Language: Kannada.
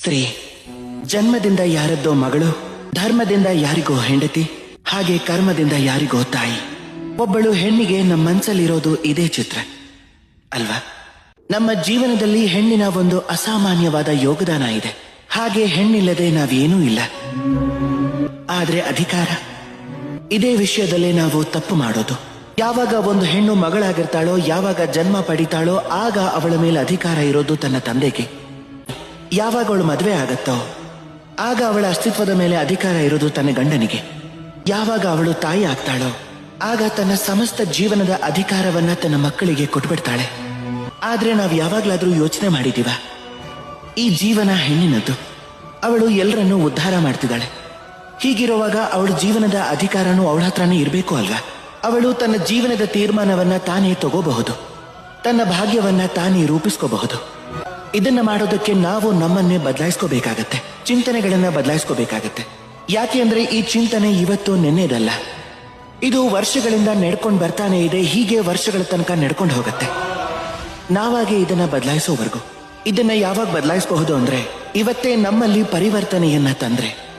ಸ್ತ್ರೀ. ಜನ್ಮದಿಂದ ಯಾರದ್ದೋ ಮಗಳು, ಧರ್ಮದಿಂದ ಯಾರಿಗೋ ಹೆಂಡತಿ, ಹಾಗೆ ಕರ್ಮದಿಂದ ಯಾರಿಗೋ ತಾಯಿ. ಒಬ್ಬಳು ಹೆಣ್ಣಿಗೆ ನಮ್ಮ ಮನ್ಸಲ್ಲಿರೋದು ಇದೇ ಚಿತ್ರ. ಅಲ್ವಾ? ನಮ್ಮ ಜೀವನದಲ್ಲಿ ಹೆಣ್ಣಿನ ಒಂದು ಅಸಾಮಾನ್ಯವಾದ ಯೋಗದಾನ ಇದೆ. ಹಾಗೆ ಹೆಣ್ಣಿಲ್ಲದೆ ನಾವೇನೂ ಇಲ್ಲ. ಆದ್ರೆ ಅಧಿಕಾರ? ಇದೇ ವಿಷಯದಲ್ಲೇ ನಾವು ತಪ್ಪು ಮಾಡೋದು. ಯಾವಾಗ ಒಂದು ಹೆಣ್ಣು ಮಗಳಾಗಿರ್ತಾಳೋ, ಯಾವಾಗ ಜನ್ಮ ಪಡಿತಾಳೋ, ಆಗ ಅವಳ ಮೇಲೆ ಅಧಿಕಾರ ಇರೋದು ತನ್ನ ತಂದೆಗೆ. ಯಾವಾಗ ಅವಳು ಮದುವೆ ಆಗತ್ತೋ, ಆಗ ಅವಳ ಅಸ್ತಿತ್ವದ ಮೇಲೆ ಅಧಿಕಾರ ಇರೋದು ತನ್ನ ಗಂಡನಿಗೆ. ಯಾವಾಗ ಅವಳು ತಾಯಿ ಆಗ್ತಾಳೋ, ಆಗ ತನ್ನ ಸಮಸ್ತ ಜೀವನದ ಅಧಿಕಾರವನ್ನ ತನ್ನ ಮಕ್ಕಳಿಗೆ ಕೊಟ್ಬಿಡ್ತಾಳೆ. ಆದ್ರೆ ನಾವು ಯಾವಾಗ್ಲಾದ್ರೂ ಯೋಚನೆ ಮಾಡಿದೀವ, ಈ ಜೀವನ ಹೆಣ್ಣಿನದ್ದು. ಅವಳು ಎಲ್ಲರನ್ನೂ ಉದ್ಧಾರ ಮಾಡ್ತಿದ್ದಾಳೆ. ಹೀಗಿರುವಾಗ ಅವಳು ಜೀವನದ ಅಧಿಕಾರನೂ ಅವಳ ಹತ್ರನೇ ಇರಬೇಕು ಅಲ್ವಾ? ಅವಳು ತನ್ನ ಜೀವನದ ತೀರ್ಮಾನವನ್ನ ತಾನೇ ತಗೋಬಹುದು. ತನ್ನ ಭಾಗ್ಯವನ್ನ ತಾನೇ ರೂಪಿಸ್ಕೋಬಹುದು. ಇದನ್ನ ಮಾಡೋದಕ್ಕೆ ನಾವು ನಮ್ಮನ್ನೇ ಬದಲಾಯಿಸ್ಕೋಬೇಕಾಗತ್ತೆ. ಚಿಂತನೆಗಳನ್ನ ಬದಲಾಯಿಸ್ಕೋಬೇಕಾಗತ್ತೆ. ಯಾಕೆ ಅಂದ್ರೆ ಈ ಚಿಂತನೆ ಇವತ್ತು ನೆನ್ನೆದಲ್ಲ. ಇದು ವರ್ಷಗಳಿಂದ ನಡ್ಕೊಂಡು ಬರ್ತಾನೆ ಇದೆ, ಹೀಗೆ ವರ್ಷಗಳ ತನಕ ನಡ್ಕೊಂಡು ಹೋಗತ್ತೆ. ನಾವಾಗೆ ಇದನ್ನ ಬದಲಾಯಿಸೋವರೆಗೂ. ಇದನ್ನ ಯಾವಾಗ ಬದಲಾಯಿಸಬಹುದು ಅಂದ್ರೆ, ಇವತ್ತೇ ನಮ್ಮಲ್ಲಿ ಪರಿವರ್ತನೆಯನ್ನ ತಂದ್ರೆ.